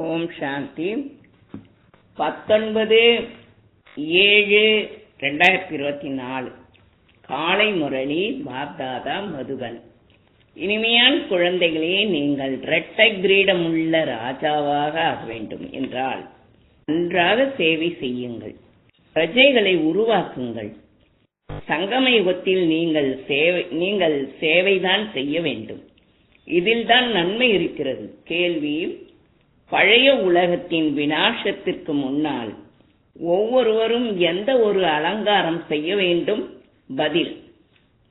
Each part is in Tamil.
ஓம் சாந்தி. பத்தொன்பது ஏழு ரெண்டாயிரத்தி இருபத்தி நாலு காலை முரளி பாப்தாதா மதுகன். இனிமையான குழந்தைகளே நீங்கள் இரட்டை கிரீடம் உள்ள ராஜாவாக ஆக வேண்டும் என்றால் நன்றாக சேவை செய்யுங்கள். பிரஜைகளை உருவாக்குங்கள். சங்கம யுகத்தில் நீங்கள் சேவை நீங்கள் சேவைதான் செய்ய வேண்டும். இதில்தான் நன்மை இருக்கிறது. கேள்வி பழைய உலகத்தின் வினாசத்திற்கு முன்னால் ஒவ்வொருவரும் எந்த ஒரு அலங்காரம் செய்ய வேண்டும்? பதில்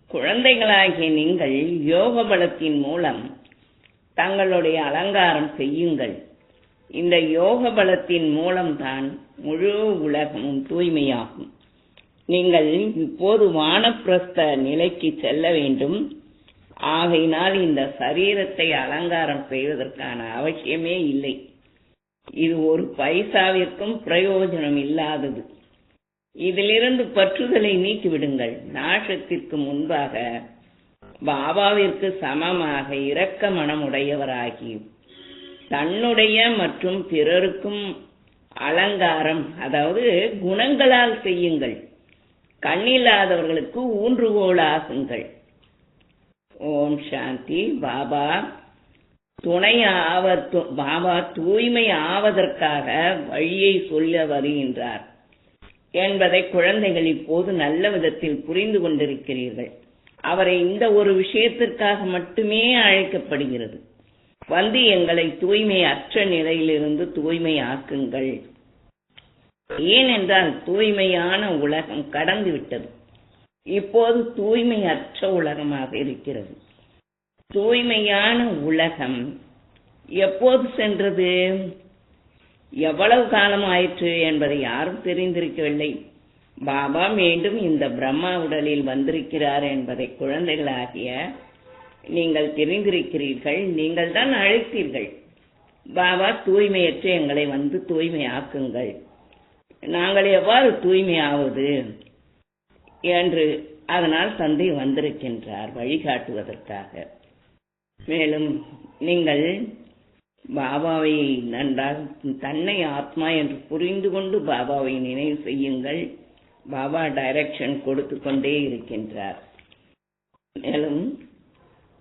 குழந்தைகளாகிய நீங்கள் யோக பலத்தின் மூலம் தங்களுடைய அலங்காரம் செய்யுங்கள். இந்த யோக பலத்தின் மூலம்தான் முழு உலகமும் தூய்மையாகும். நீங்கள் இப்போது வானப்பிரஸ்த நிலைக்கு செல்ல வேண்டும். ஆகையினால் இந்த சரீரத்தை அலங்காரம் செய்வதற்கான அவசியமே இல்லை. இது ஒரு பைசாவிற்கும் பிரயோஜனம் இல்லாதது. இதிலிருந்து பற்றுதலை நீக்கிவிடுங்கள். நாசத்திற்கு முன்பாக பாபாவிற்கு சமமாக இரக்க மனமுடையவராகி தன்னுடைய மற்றும் பிறருக்கும் அலங்காரம் அதாவது குணங்களால் செய்யுங்கள். கண்ணில்லாதவர்களுக்கு ஊன்றுகோலாகுங்கள் ஓம் சாந்தி. பாபா துணை ஆவர் பாபா தூய்மை ஆவதற்காக வழியை சொல்ல வருகின்றார் என்பதை குழந்தைகள் இப்போது நல்ல விதத்தில் புரிந்து கொண்டிருக்கிறீர்கள். அவரை இந்த ஒரு விஷயத்திற்காக மட்டுமே அழைக்கப்படுகிறது. வந்து எங்களை தூய்மை அற்ற நிலையிலிருந்து தூய்மை ஆக்குங்கள் ஏனென்றால் தூய்மையான உலகம் கடந்து விட்டது. இப்போது தூய்மை அற்ற உலகமாக இருக்கிறது. தூய்மையான உலகம் எப்போது சென்றது? எவ்வளவு காலம் ஆயிற்று என்பதை யாரும் தெரிந்திருக்கவில்லை. பாபா மீண்டும் இந்த பிரம்மா உடலில் வந்திருக்கிறார் என்பதை குழந்தைகளாகிய நீங்கள் தெரிந்திருக்கிறீர்கள் நீங்கள் தான் அழைத்தீர்கள். பாபா தூய்மையற்ற எங்களை வந்து தூய்மையாக்குங்கள். நாங்கள் எவ்வாறு தூய்மையாவது என்று அதனால் தந்தை வந்திருக்கின்றார் வழிகாட்டுவதற்காக. மேலும் நீங்கள் பாபாவை நன்றாக தன்னை ஆத்மா என்று புரிந்து கொண்டு பாபாவை நினைவு செய்யுங்கள். பாபா டைரக்ஷன் கொடுத்து கொண்டே இருக்கின்றார். மேலும்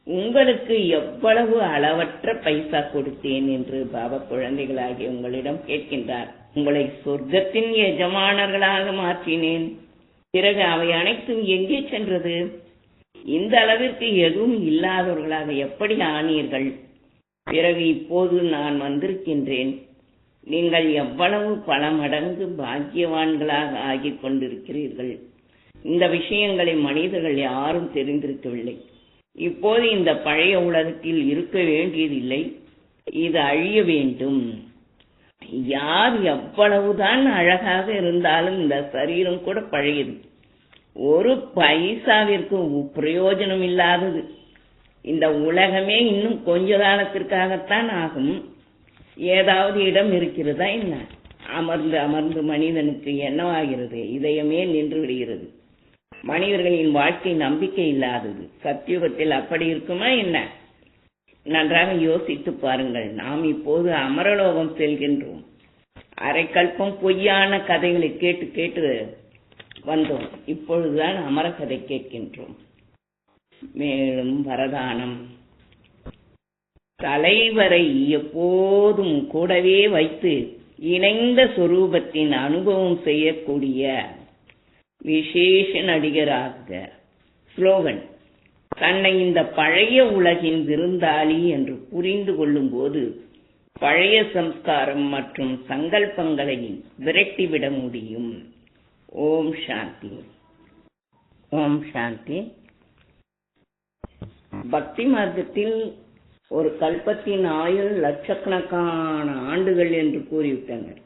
உங்களுக்கு எவ்வளவு அளவற்ற பைசா கொடுத்தேன் என்று பாபா குழந்தைகளாகி உங்களிடம் கேட்கின்றார். உங்களை சொர்க்கத்தின் எஜமானர்களாக மாற்றினேன். பிறகு அவை அனைத்தும் எங்கே சென்றது? இந்த அளவிற்கு எதுவும் இல்லாதவர்களாக எப்படி ஆனீர்கள்? பிறகு இப்போது நான் வந்திருக்கின்றேன். நீங்கள் எவ்வளவு பல மடங்கு பாக்கியவான்களாக ஆகிக் கொண்டிருக்கிறீர்கள். இந்த விஷயங்களை மனிதர்கள் யாரும் தெரிந்திருக்கவில்லை. இப்போது இந்த பழைய உலகத்தில் இருக்க வேண்டியதில்லை. இது அழிய வேண்டும். யார் எவ்வளவுதான் அழகாக இருந்தாலும் இந்த சரீரம் கூட பழையது. ஒரு பைசாவிற்கு பிரயோஜனம் இல்லாதது. இந்த உலகமே இன்னும் கொஞ்ச காலத்திற்காகத்தான் ஆகும். ஏதாவது இடம் இருக்கிறதா என்ன? அமர்ந்து அமர்ந்து மனிதனுக்கு என்னவாகிறது? இதயமே நின்று விடுகிறது. மனிதர்களின் வாழ்க்கை நம்பிக்கை இல்லாதது. சத்தியுகத்தில் அப்படி இருக்குமா என்ன? நன்றாக யோசித்து பாருங்கள். நாம் இப்போது அமரலோகம் செல்கின்றோம். அரைக்கல்பம் பொய்யான கதைகளை கேட்டு கேட்டு வந்தோம். இப்பொழுதுதான் அமர கேட்கின்றோம். மேலும் வரதானம். தலைவரை எப்போதும் கூடவே வைத்து இணைந்த சொரூபத்தின் அனுபவம் செய்யக்கூடிய விசேஷ நடிகராக ஸ்லோகன் தன்னை இந்த பழைய உலகின் விருந்தாளி என்று புரிந்து கொள்ளும் போது பழைய சம்ஸ்காரம் மற்றும் சங்கல்பங்களை விரட்டிவிட முடியும். ஓம் சாந்தி. ஓம் சாந்தி. பக்தி மார்க்கத்தில் ஒரு கல்பத்தின் ஆயுள் லட்சக்கணக்கான ஆண்டுகள் என்று கூறிவிட்டனர்.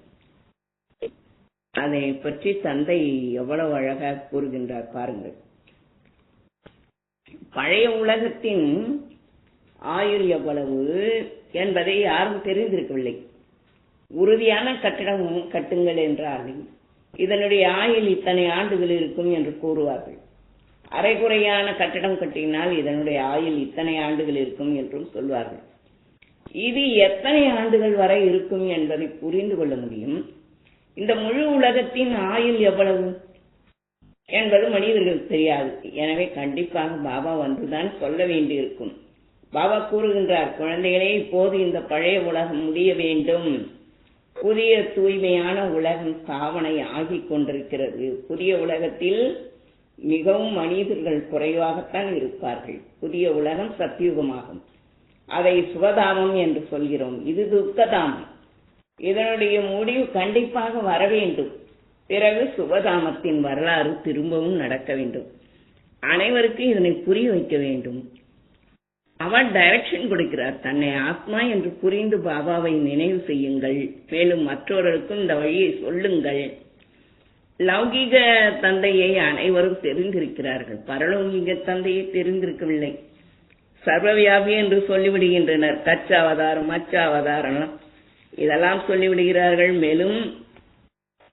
அதை பற்றி தந்தை எவ்வளவு அழகாக கூறுகின்றார் பாருங்கள். பழைய உலகத்தின் ஆயுள் எவ்வளவு என்பதை யாரும் தெரிந்திருக்கவில்லை. உறுதியான கட்டிடம் கட்டுங்கள் என்றார்கள். இதனுடைய ஆயுள் இத்தனை ஆண்டுகள் இருக்கும் என்று கூறுவார்கள். அரைகுறையான கட்டடம் கட்டினால் இதனுடைய ஆயுள் இத்தனை ஆண்டுகள் இருக்கும் என்றும் சொல்வார்கள். இது எத்தனை ஆண்டுகள் வரை இருக்கும் என்பதை புரிந்து கொள்ள முடியும். இந்த முழு உலகத்தின் ஆயுள் எவ்வளவு என்பது மனிதர்களுக்கு தெரியாது. எனவே கண்டிப்பாக பாபா வந்துதான் சொல்ல வேண்டியிருக்கும். பாபா கூறுகின்றார் குழந்தைகளே இப்போது இந்த பழைய உலகம் முடிய வேண்டும். புதிய தூய்மையான உலகம் சாவனை ஆகிக் கொண்டிருக்கிறது. புதிய உலகத்தில் மிகவும் மனிதர்கள் குறைவாகத்தான் இருப்பார்கள். புதிய உலகம் சத்தியுகமாகும் அதை சுகதாமம் என்று சொல்கிறோம். இது துக்கதாமம். இதனுடைய முடிவு கண்டிப்பாக வர வேண்டும். பிறகு சுகதாமத்தின் வரலாறு திரும்பவும் நடக்க வேண்டும். அனைவருக்கும் இதனை புரிய வைக்க வேண்டும். அவன் டைரக்ஷன் கொடுக்கிறார். தன்னை ஆத்மா என்று புரிந்து பாபாவை நினைவு செய்யுங்கள். மேலும் மற்றவர்களுக்கும் இந்த வழியை சொல்லுங்கள். லௌகிக தந்தையை அனைவரும் தெரிந்திருக்கிறார்கள். பரலௌகிக தந்தையை தெரிந்திருக்கவில்லை. சர்வவியாபி என்று சொல்லிவிடுகின்றனர். கச்சாவதாரம் அவதாரம் அவதாரம் இதெல்லாம் சொல்லிவிடுகிறார்கள். மேலும்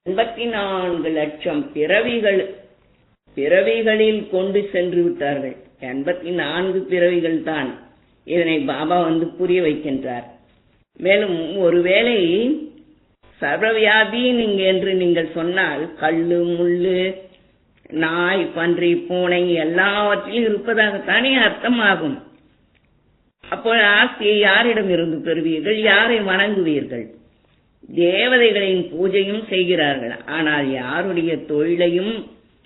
எண்பத்தி நான்கு லட்சம் பிறவிகள் பிறவிகளில் கொண்டு சென்று விட்டார்கள். எண்பத்தி நான்கு பிறவிகள் தான் இதனை பாபா வந்து புரிய வைக்கின்றார். மேலும் ஒருவேளை சர்வவியாபி நீங்க என்று நீங்கள் சொன்னால் கல்லு முள்ளு நாய் பன்றி பூனை எல்லாவற்றிலும் இருப்பதாகத்தானே அர்த்தமாகும். அப்போ ஆஸ்தியை யாரிடம் இருந்து பெறுவீர்கள்? யாரை வணங்குவீர்கள்? தேவதைகளின் பூஜையும் செய்கிறார்கள். ஆனால் யாருடைய தொழிலையும்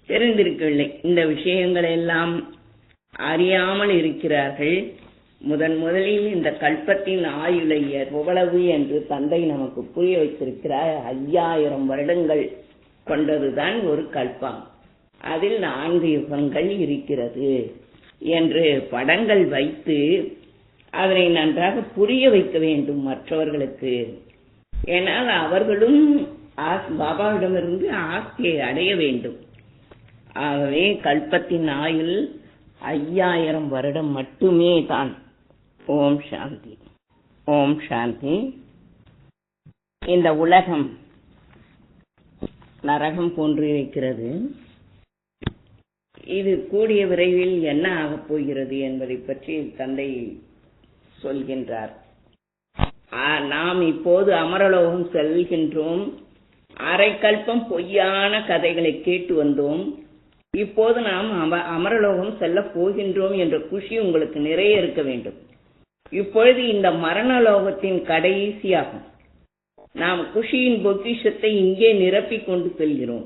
தெரிந்திருக்கவில்லை. இந்த விஷயங்கள் எல்லாம் அறியாமல் இருக்கிறார்கள். முதன் முதலில் இந்த கல்பத்தின் ஆயுளை எவ்வளவு என்று தந்தை நமக்கு புரிய வைத்திருக்கிறார். ஐயாயிரம் வருடங்கள் கொண்டதுதான் ஒரு கல்பம். அதில் நான்கு யுகங்கள் இருக்கிறது என்று படங்கள் வைத்து அதனை நன்றாக புரிய வைக்க வேண்டும் மற்றவர்களுக்கு. ஏனால் அவர்களும் பாபாவிடமிருந்து ஆஸ்தியை அடைய வேண்டும். ஆகவே கல்பத்தின் ஆயுள் ஐயாயிரம் வருடம் மட்டுமே தான். ஓம் சாந்தி. ஓம் சாந்தி. இந்த உலகம் நரகம் போன்றிருக்கிறது. இது கூடிய விரைவில் என்ன ஆகப் போகிறது என்பதை பற்றி தந்தை சொல்கின்றார். நாம் இப்போது அமரலோகம் செல்கின்றோம். அரைக்கல்பம் பொய்யான கதைகளை கேட்டு வந்தோம். இப்போது நாம் அமரலோகம் செல்ல போகின்றோம் என்ற குஷி உங்களுக்கு நிறைய இருக்க வேண்டும். இப்பொழுது இந்த மரணலோகத்தின் கடைசியாகும். நாம் குஷியின் பொக்கிஷத்தை இங்கே நிரப்பிக் கொண்டு செல்கிறோம்.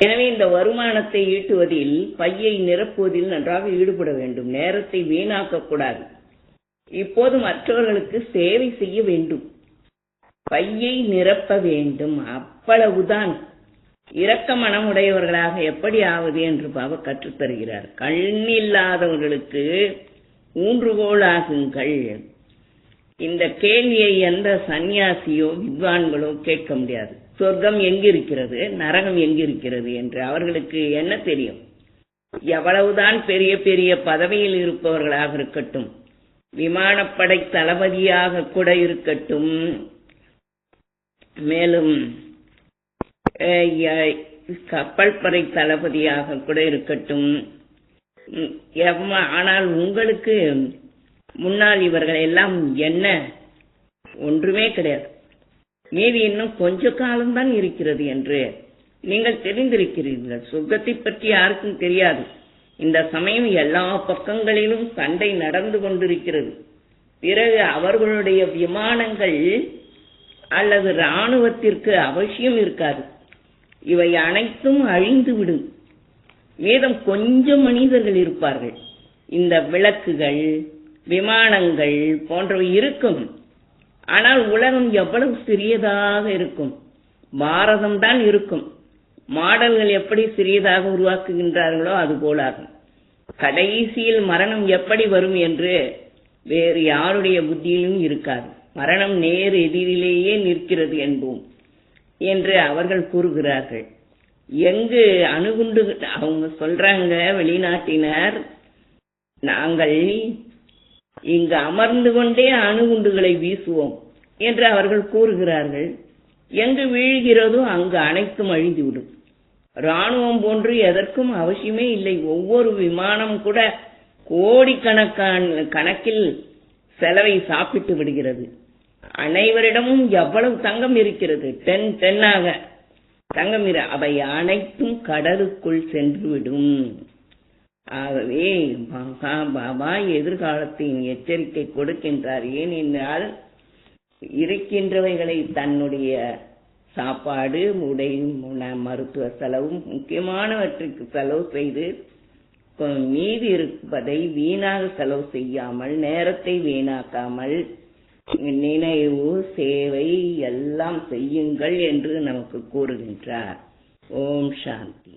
எனவே இந்த வருமானத்தை ஈட்டுவதில் பையை நிரப்புவதில் நன்றாக ஈடுபட வேண்டும். நேரத்தை வீணாக்கக்கூடாது இப்போது மற்றவர்களுக்கு சேவை செய்ய வேண்டும். பையை நிரப்ப வேண்டும். அவ்வளவுதான். இரக்க மனம் உடையவர்களாக எப்படி ஆவது என்று பாபா கற்றுத்தருகிறார் கண்ணில்லாதவர்களுக்கு ஊன்றுகோலாகுங்கள். இந்த கேள்வியை எந்த சந்நியாசியோ வித்வான்களோ கேட்க முடியாது. சொர்க்கம் எங்கிருக்கிறது? நரகம் எங்கிருக்கிறது? என்று அவர்களுக்கு என்ன தெரியும்? எவ்வளவுதான் பெரிய பெரிய பதவியில் இருப்பவர்களாக இருக்கட்டும் விமானப்படை தளபதியாக கூட இருக்கட்டும் மேலும் கப்பல் படை தளபதியாக கூட இருக்கட்டும். ஆனால் உங்களுக்கு முன்னால் இவர்கள் எல்லாம் என்ன? ஒன்றுமே கிடையாது. மீதி இன்னும் கொஞ்ச காலம்தான் இருக்கிறது என்று நீங்கள் தெரிந்திருக்கிறீர்கள். சுகத்தை பற்றி யாருக்கும் தெரியாது. இந்த சமயம் எல்லா பக்கங்களிலும் சண்டை நடந்து கொண்டிருக்கிறது. பிறகு அவர்களுடைய விமானங்கள் அல்லது ராணுவத்திற்கு அவசியம் இருக்காது. இவை அனைத்தும் அழிந்துவிடும். மீதம் கொஞ்சம் மனிதர்கள் இருப்பார்கள். இந்த விளக்குகள் விமானங்கள் போன்றவை இருக்கும். ஆனால் உலகம் எவ்வளவு சிறியதாக இருக்கும். பாரதம் தான் இருக்கும். மாடல்கள் எப்படி சிறியதாக உருவாக்குகின்றார்களோ அது போலாகும் கடைசியில் மரணம் எப்படி வரும் என்று வேறு யாருடைய புத்தியிலும் இருக்காது. மரணம் நேர் எதிரிலேயே நிற்கிறது என்போம். என்று அவர்கள் கூறுகிறார்கள். எங்கு அணுகுண்டு அவங்க சொல்றாங்க வெளிநாட்டினர் நாங்கள் இங்கு அமர்ந்து கொண்டே அணுகுண்டுகளை வீசுவோம் என்று அவர்கள் கூறுகிறார்கள். எங்கு வீழ்கிறதோ அங்கு அனைத்தும் அழிந்துவிடும். ராணுவம் போன்று எதற்கும் அவசியமே இல்லை. ஒவ்வொரு விமானம் கூட கோடிக்கணக்கான கணக்கில் செலவை சாப்பிட்டு விடுகிறது. அனைவரிடமும் எவ்வளவு தங்கம் இருக்கிறது? டென் டென்னாக தங்கம் இரு. அவை அனைத்தும் கடலுக்குள் சென்றுவிடும். ஆகவே மகா பாபா எதிர்காலத்தின் எச்சரிக்கை கொடுக்கின்றார். ஏனென்றால் இருக்கின்றவைகளை தன்னுடைய சாப்பாடு உடை மருத்துவ செலவும் முக்கியமானவற்றுக்கு செலவு செய்து மீதி இருப்பதை வீணாக செலவு செய்யாமல் நேரத்தை வீணாக்காமல் நினைவு சேவை எல்லாம் செய்யுங்கள் என்று நமக்கு கூறுகின்றார். ஓம் சாந்தி.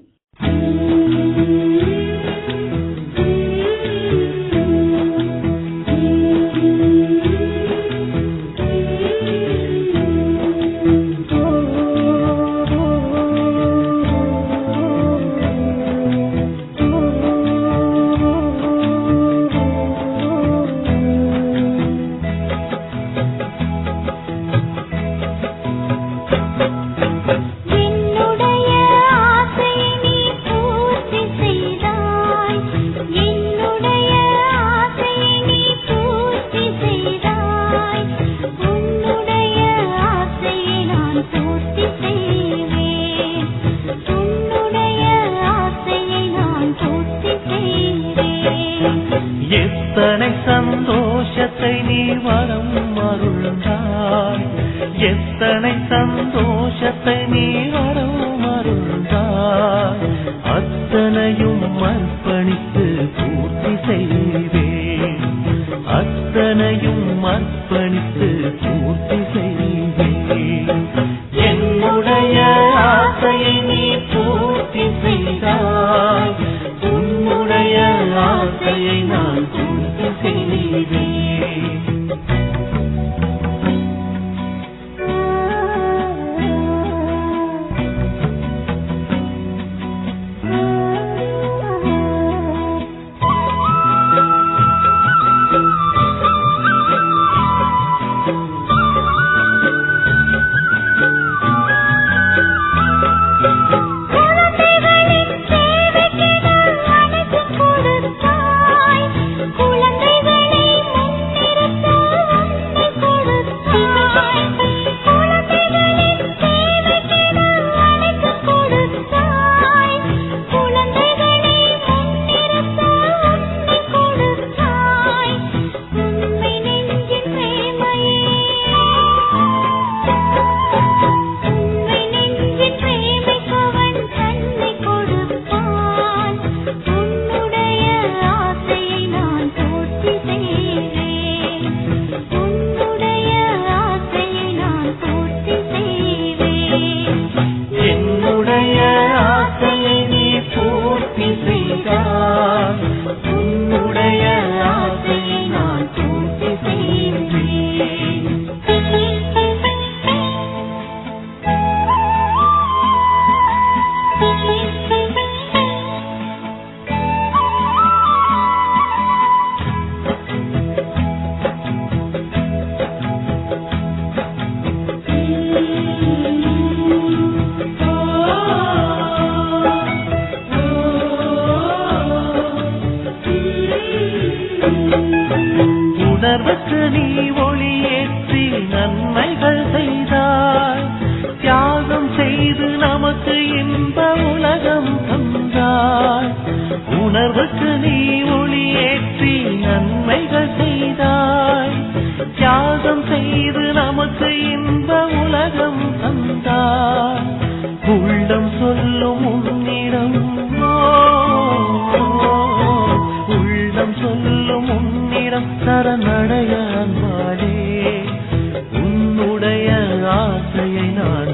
தியாகம் செய்து நமக்கு இன்ப உலகம் தந்தாய். உணர்வுக்கு நீ ஒளியேற்றி நன்மைகள் செய்தாய். தியாகம் செய்து நமக்கு இன்ப உலகம் தந்தாய். உள்ளம் சொல்லும் உன்னிடம் உள்ளம் சொல்லும் உன்னிடம் சரணடைய மாடே உன்னுடைய ஆசையை நான்